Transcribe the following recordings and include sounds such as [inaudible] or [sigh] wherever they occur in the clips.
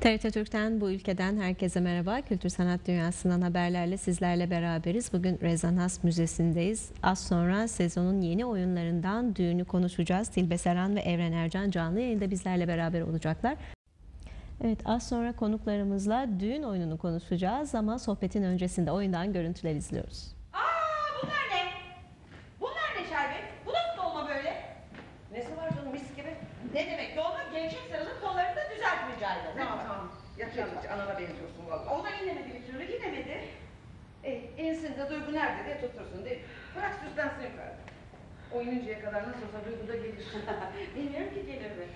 TRT Türk'ten bu ülkeden herkese merhaba. Kültür sanat dünyasından haberlerle sizlerle beraberiz. Bugün Rezonans Müzesi'ndeyiz. Az sonra sezonun yeni oyunlarından düğünü konuşacağız. Tilbe Seren ve Evren Ercan canlı yayında bizlerle beraber olacaklar. Evet az sonra konuklarımızla düğün oyununu konuşacağız ama sohbetin öncesinde oyundan görüntüler izliyoruz. Aa bunlar ne? Bunlar ne Şerbet? Bu nasıl dolma böyle? Nesi var canım mis gibi? Ne demek Yakışık anana benziyorsun vallahi. O da inemedi bir türlü inemedi. E, insin de Duygu nerede diye tutursun değil mi? Bırak süslensin yukarıda. Oynuncaya kadar nasıl olsa Duygu da gelir. [laughs] Bilmiyorum ki gelir mi?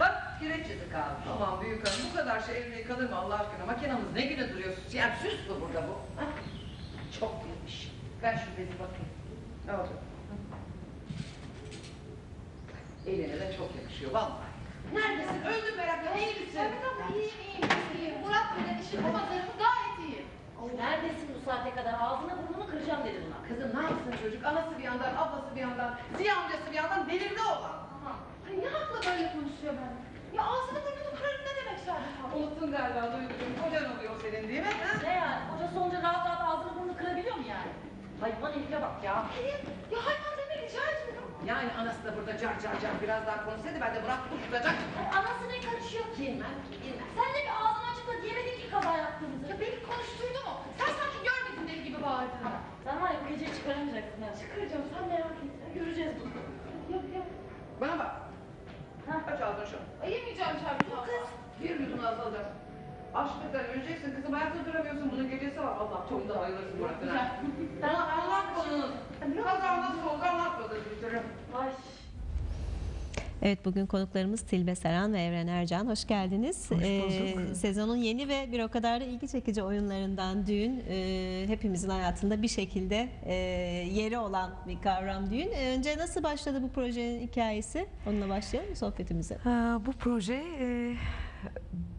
Bak kireç izi kaldı. Aman büyük hanım bu kadar şey evde yıkanır mı Allah aşkına? Makinamız ne güne duruyorsun? Yani süs mü burada bu? Ha? Çok bilmiş. Ver şu bezi bakayım. Ne oldu? Eline de çok yakışıyor vallahi. Neredesin? Öldüm merakla. İyi misin? Evet ama iyiyim iyiyim iyiyim. Murat Bey'den işin kumalarım gayet iyi. Neredesin bu saate kadar? Ağzına burnunu kıracağım dedi buna. Kızım ne yapsın çocuk? Anası bir yandan, ablası bir yandan, Ziya amcası bir yandan delirdi oğlan. Aha. Ay ne hakla böyle konuşuyor ben? Ya ağzını burnunu kırarım ne demek Şahmet abla? Unuttun galiba Duygucuğum. Kocan oluyor senin değil mi? Ha? Ne yani? Kocası olunca rahat rahat ağzını burnunu kırabiliyor mu yani? Hayvan herife bak ya. Hayır. Ya hayvan deme rica ediyorum. Yani anası da burada car car car biraz daha konuşsaydı ben de Murat. Ay, Anası ne karışıyor ki? Bilmem bilmem. Sen de bir ağzını açıp da diyemedin ki kaza yaptığımızı. Ya beni konuşturdu mu? Sen sanki görmedin deli gibi bağırdığını. Sen var ya bu gece çıkaramayacaksın ya. Çıkaracağım sen merak etme. Göreceğiz bunu. Yok yok. Bana bak. Ha? Aç ağzını şu. Ay yemeyeceğim Şahmet abla. Bir yudum alacağım. Açlıktan öleceksin kızım ayakta duramıyorsun bunun gecesi var. Allah çok da bayılırsın Murat'ın. ha. Bana anlat konunun. Kaza nasıl oldu anlatmadı bir türlü. Ay. Evet bugün konuklarımız Tilbe Seren ve Evren Ercan. Hoş geldiniz. Ee, sezonun yeni ve bir o kadar da ilgi çekici oyunlarından düğün. Ee, hepimizin hayatında bir şekilde e, yeri olan bir kavram düğün. Ee, önce nasıl başladı bu projenin hikayesi? Onunla başlayalım sohbetimize? Ha, Bu proje e,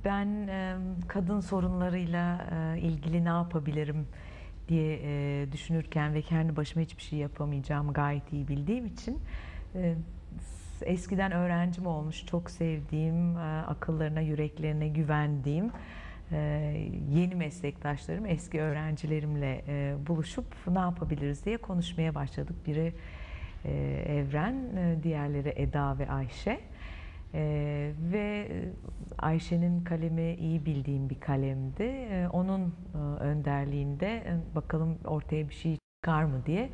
ben kadın sorunlarıyla ilgili ne yapabilirim diye düşünürken ve kendi başıma hiçbir şey yapamayacağımı gayet iyi bildiğim için eskiden öğrencim olmuş çok sevdiğim, akıllarına, yüreklerine güvendiğim yeni meslektaşlarım, eski öğrencilerimle buluşup ne yapabiliriz diye konuşmaya başladık. Biri Evren, diğerleri Eda ve Ayşe. Ee, ve e, Ayşe'nin kalemi iyi bildiğim bir kalemdi. Ee, onun e, önderliğinde e, bakalım ortaya bir şey çıkar mı diye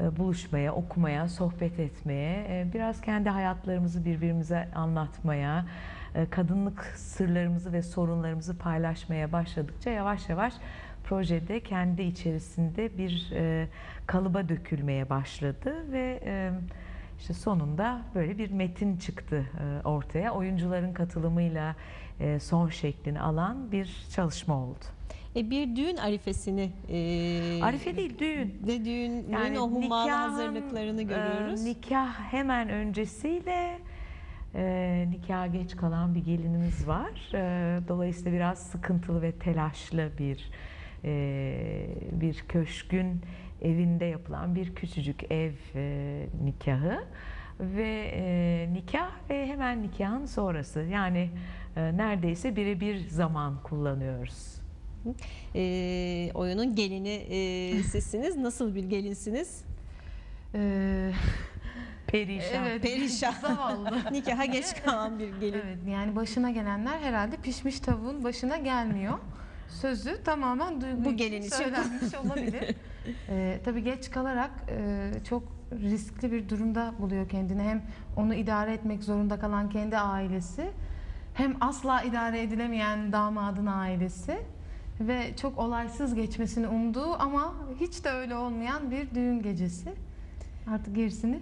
e, buluşmaya, okumaya, sohbet etmeye, e, biraz kendi hayatlarımızı birbirimize anlatmaya, e, kadınlık sırlarımızı ve sorunlarımızı paylaşmaya başladıkça yavaş yavaş projede kendi içerisinde bir e, kalıba dökülmeye başladı ve e, işte sonunda böyle bir metin çıktı e, ortaya. Oyuncuların katılımıyla e, son şeklini alan bir çalışma oldu. E, bir düğün arifesini e, Arife değil, düğün. de düğünün Yani o hummalı hazırlıklarını e, görüyoruz. nikah hemen öncesiyle e, nikaha geç kalan bir gelinimiz var. E, dolayısıyla biraz sıkıntılı ve telaşlı bir e, bir köşkün evinde yapılan bir küçücük ev e, nikahı ve e, nikah ve hemen nikahın sonrası yani e, neredeyse birebir zaman kullanıyoruz. E, oyunun gelini e, [laughs] sizsiniz. Nasıl bir gelinsiniz? Ee, Perişan. evet. Perişan. Zavallı. [laughs] Nikaha geç kalan bir gelin. evet yani başına gelenler herhalde pişmiş tavuğun başına gelmiyor. Sözü tamamen duygu Bu gelin için. söylenmiş [laughs] olabilir. Ee, tabii geç kalarak e, çok riskli bir durumda buluyor kendini. Hem onu idare etmek zorunda kalan kendi ailesi hem asla idare edilemeyen damadın ailesi ve çok olaysız geçmesini umduğu ama hiç de öyle olmayan bir düğün gecesi. Artık gerisini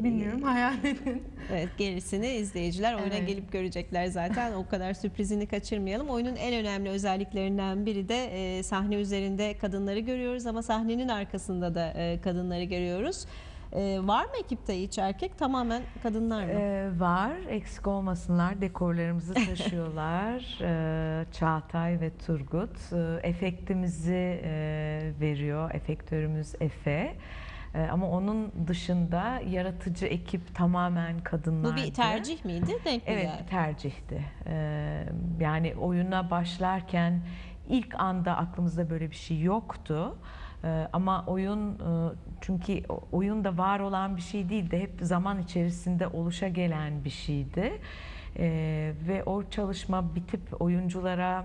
bilmiyorum hayal edin. [laughs] Evet gerisini izleyiciler oyuna Evet. gelip görecekler zaten. O kadar sürprizini kaçırmayalım. Oyunun en önemli özelliklerinden biri de e, sahne üzerinde kadınları görüyoruz ama sahnenin arkasında da e, kadınları görüyoruz. E, var mı ekipte hiç erkek? Tamamen kadınlar mı? Ee, var, eksik olmasınlar. Dekorlarımızı [laughs] taşıyorlar. Ee, Çağatay ve Turgut. Ee, efektimizi e, veriyor. Efektörümüz Efe. E, ama onun dışında yaratıcı ekip tamamen kadınlardı. Bu bir tercih miydi? Denk Evet bir tercihti. Ee, yani oyuna başlarken ilk anda aklımızda böyle bir şey yoktu. Ee, ama oyun e, çünkü oyunda var olan bir şey değildi. Hep zaman içerisinde oluşa gelen bir şeydi. Ee, ve o çalışma bitip oyunculara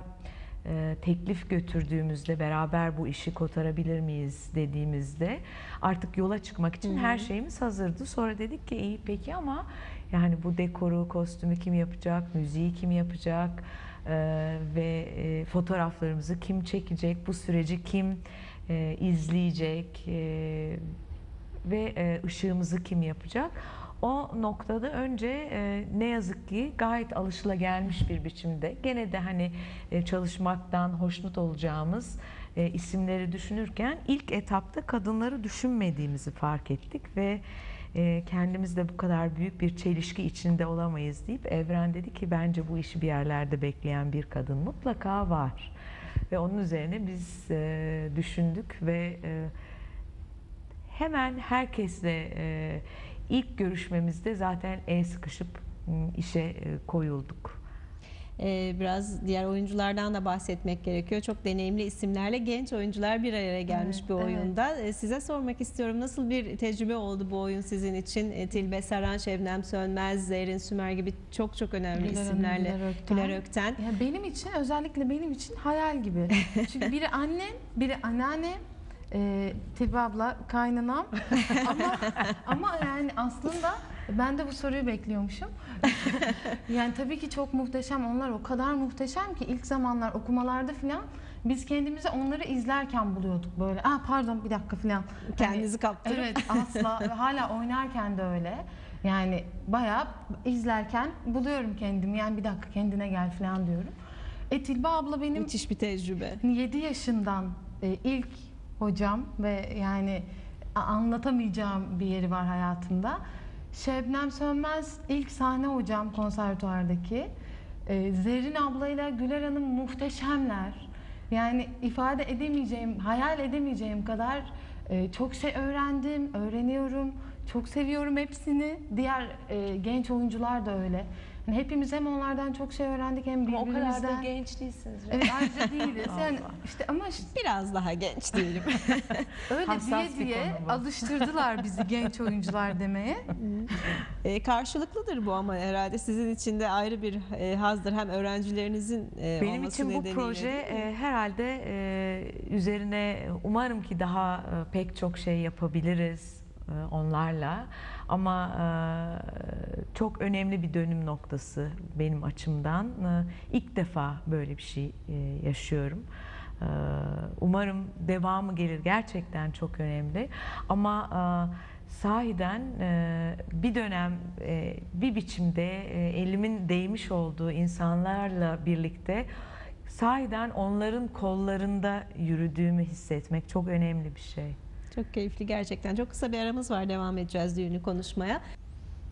e, teklif götürdüğümüzde beraber bu işi kotarabilir miyiz dediğimizde artık yola çıkmak için her şeyimiz hazırdı. Sonra dedik ki iyi peki ama yani bu dekoru, kostümü kim yapacak, müziği kim yapacak e, ve e, fotoğraflarımızı kim çekecek, bu süreci kim e, izleyecek e, ve e, ışığımızı kim yapacak? O noktada önce e, ne yazık ki gayet alışılagelmiş bir biçimde gene de hani e, çalışmaktan hoşnut olacağımız e, isimleri düşünürken ilk etapta kadınları düşünmediğimizi fark ettik ve e, kendimiz de bu kadar büyük bir çelişki içinde olamayız deyip Evren dedi ki bence bu işi bir yerlerde bekleyen bir kadın mutlaka var. Ve onun üzerine biz e, düşündük ve e, hemen herkesle e, ilk görüşmemizde zaten el sıkışıp m, işe e, koyulduk. Ee, biraz diğer oyunculardan da bahsetmek gerekiyor. Çok deneyimli isimlerle genç oyuncular bir araya gelmiş Evet, bir evet. oyunda. Ee, size sormak istiyorum nasıl bir tecrübe oldu bu oyun sizin için? Ee, Tilbe Saran, Şebnem Sönmez, Zerrin Sümer gibi çok çok önemli Güler Hanım, isimlerle. Güler Ökten. Güler Ökten. Ya benim için özellikle benim için hayal gibi. [laughs] Çünkü biri annem, biri anneannem, e, Tilbe abla kaynanam. [laughs] ama ama yani aslında ben de bu soruyu bekliyormuşum. [laughs] yani tabii ki çok muhteşem. Onlar o kadar muhteşem ki ilk zamanlar okumalarda falan biz kendimizi onları izlerken buluyorduk böyle. Ah pardon bir dakika falan. Hani- Kendinizi kaptırıp. Evet asla ve hala oynarken de öyle. Yani bayağı izlerken buluyorum kendimi. Yani bir dakika kendine gel falan diyorum. E Tilbe abla benim Müthiş bir tecrübe. 7 yaşından e, ilk hocam ve yani anlatamayacağım bir yeri var hayatımda. Şebnem Sönmez ilk sahne hocam konservatuardaki. E, Zerrin ablayla Güler Hanım muhteşemler. Yani ifade edemeyeceğim, hayal edemeyeceğim kadar e, çok şey öğrendim, öğreniyorum. Çok seviyorum hepsini. Diğer e, genç oyuncular da öyle. Hepimiz hem onlardan çok şey öğrendik hem Ama o kadar da birbirimizden. genç değilsiniz. Evet ayrıca değiliz. [laughs] Yani işte ama işte Biraz daha genç diyelim. [laughs] öyle Hassas diye diye alıştırdılar bizi genç oyuncular demeye. [laughs] E, karşılıklıdır bu ama herhalde sizin için de ayrı bir e, hazdır hem öğrencilerinizin e, Benim olması için bu nedeniyle proje e, herhalde e, üzerine umarım ki daha e, pek çok şey yapabiliriz onlarla. Ama e, çok önemli bir dönüm noktası benim açımdan. E, ilk defa böyle bir şey e, yaşıyorum. E, Umarım devamı gelir. Gerçekten çok önemli. Ama e, sahiden e, bir dönem e, bir biçimde e, elimin değmiş olduğu insanlarla birlikte sahiden onların kollarında yürüdüğümü hissetmek çok önemli bir şey. Çok keyifli gerçekten. Çok kısa bir aramız var. Devam edeceğiz düğünü konuşmaya.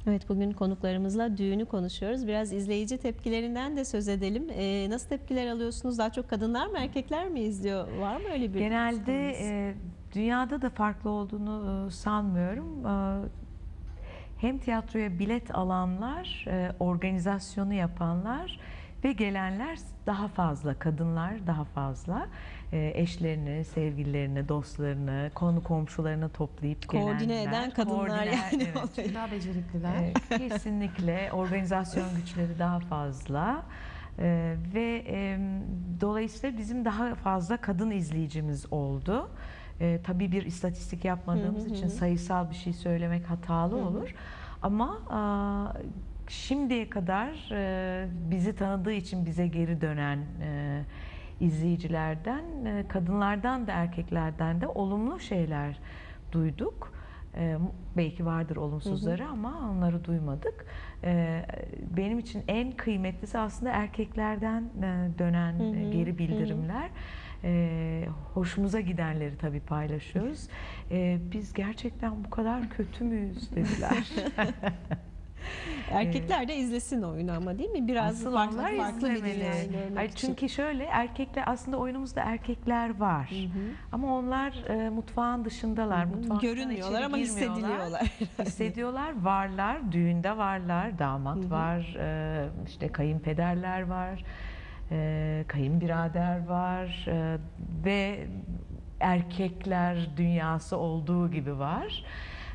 Evet bugün konuklarımızla düğünü konuşuyoruz. Biraz izleyici tepkilerinden de söz edelim. Ee, nasıl tepkiler alıyorsunuz? Daha çok kadınlar mı erkekler mi izliyor? Var mı öyle bir Genelde e, dünyada da farklı olduğunu e, sanmıyorum. E, hem tiyatroya bilet alanlar, e, organizasyonu yapanlar ve gelenler daha fazla, kadınlar daha fazla. E, eşlerini, sevgililerini, dostlarını, konu komşularını toplayıp Koordine gelenler. eden kadınlar Koordine- yani. evet. Daha becerikliler. Evet, kesinlikle organizasyon güçleri daha fazla Ee, ve e, dolayısıyla bizim daha fazla kadın izleyicimiz oldu. Ee, tabii bir istatistik yapmadığımız Hı hı için sayısal bir şey söylemek hatalı Hı hı. olur. Ama aa, şimdiye kadar e, bizi tanıdığı için bize geri dönen e, izleyicilerden, e, kadınlardan da erkeklerden de olumlu şeyler duyduk. E, belki vardır olumsuzları ama onları duymadık. E, benim için en kıymetlisi aslında erkeklerden e, dönen Hı e, hı, geri hı. bildirimler. E, hoşumuza gidenleri tabii paylaşıyoruz. E, biz gerçekten bu kadar kötü müyüz dediler. [laughs] [laughs] Erkekler de izlesin oyunu ama değil mi? Biraz Asıl farklı onlar farklı izlemeli. görmek Hayır, için. çünkü şöyle erkekler aslında oyunumuzda erkekler var. Ama onlar e, mutfağın dışındalar. Mutfağın Görünmüyorlar ama girmiyorlar. hissediyorlar. [laughs] Hissediyorlar, varlar, düğünde varlar, damat var, e, işte kayınpederler var, e, kayınbirader var e, ve erkekler dünyası olduğu gibi var.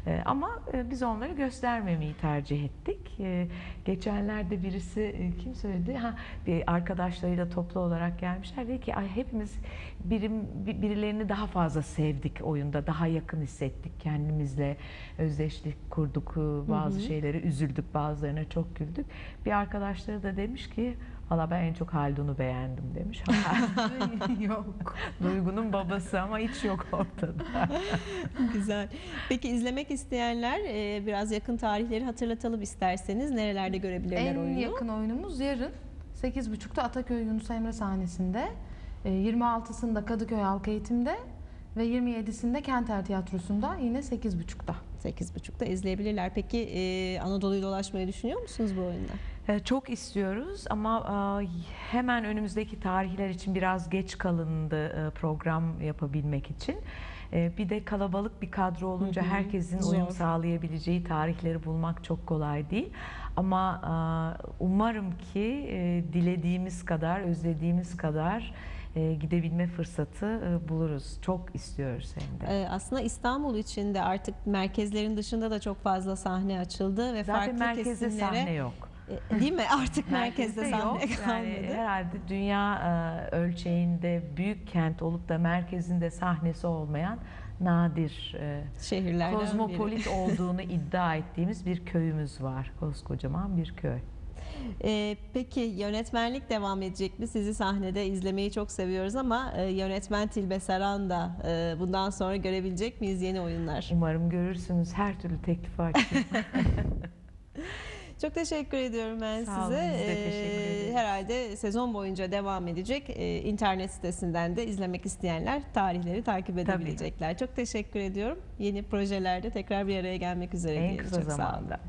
E, Ama e, biz onları göstermemeyi tercih ettik. E, Geçenlerde birisi e, kim söyledi? Ha bir arkadaşlarıyla toplu olarak gelmişler. Dedi ki ay hepimiz birim bi- birilerini daha fazla sevdik oyunda, daha yakın hissettik kendimizle, özdeşlik kurduk, e, bazı şeylere üzüldük, bazılarına çok güldük. Bir arkadaşları da demiş ki Valla ben en çok Haldun'u beğendim demiş. [laughs] Yok. Duygu'nun babası ama hiç yok ortada. [laughs] Güzel. Peki izlemek isteyenler e, biraz yakın tarihleri hatırlatalım isterseniz. Nerelerde görebilirler En oyunu? yakın oyunumuz yarın 8.30'da Ataköy Yunus Emre sahnesinde. e, 26'sında Kadıköy Halk Eğitim'de ve 27'sinde Kenter Tiyatrosu'nda yine 8.30'da. 8.30'da izleyebilirler. Peki e, Anadolu'yu dolaşmayı düşünüyor musunuz bu oyunda? Ee, Çok istiyoruz ama e, hemen önümüzdeki tarihler için biraz geç kalındı e, program yapabilmek için. E, Bir de kalabalık bir kadro olunca herkesin uyum sağlayabileceği tarihleri bulmak çok kolay değil. Ama umarım ki dilediğimiz kadar, özlediğimiz kadar gidebilme fırsatı buluruz. Çok istiyoruz hem de. E, aslında İstanbul içinde artık merkezlerin dışında da çok fazla sahne açıldı ve Zaten farklı merkezde kesimlere sahne yok. E, değil mi? [laughs] Artık merkezde, Merkezde sahne yok. kalmadı. Yani herhalde dünya e, ölçeğinde büyük kent olup da merkezinde sahnesi olmayan nadir e, Şehirlerden biri. kozmopolit olduğunu [laughs] iddia ettiğimiz bir köyümüz var. Koskocaman bir köy. E, peki yönetmenlik devam edecek mi? Sizi sahnede izlemeyi çok seviyoruz ama e, yönetmen Tilbe Saran da e, bundan sonra görebilecek miyiz yeni oyunlar? Umarım görürsünüz. Her türlü teklifi açık. [laughs] Çok teşekkür ediyorum ben Sağ olun, size. biz de teşekkür Ee, ederiz. Herhalde sezon boyunca devam edecek. Ee, internet sitesinden de izlemek isteyenler tarihleri takip edebilecekler. Çok teşekkür ediyorum. Yeni projelerde tekrar bir araya gelmek üzere en kısa Çok sağ olun. zamanda.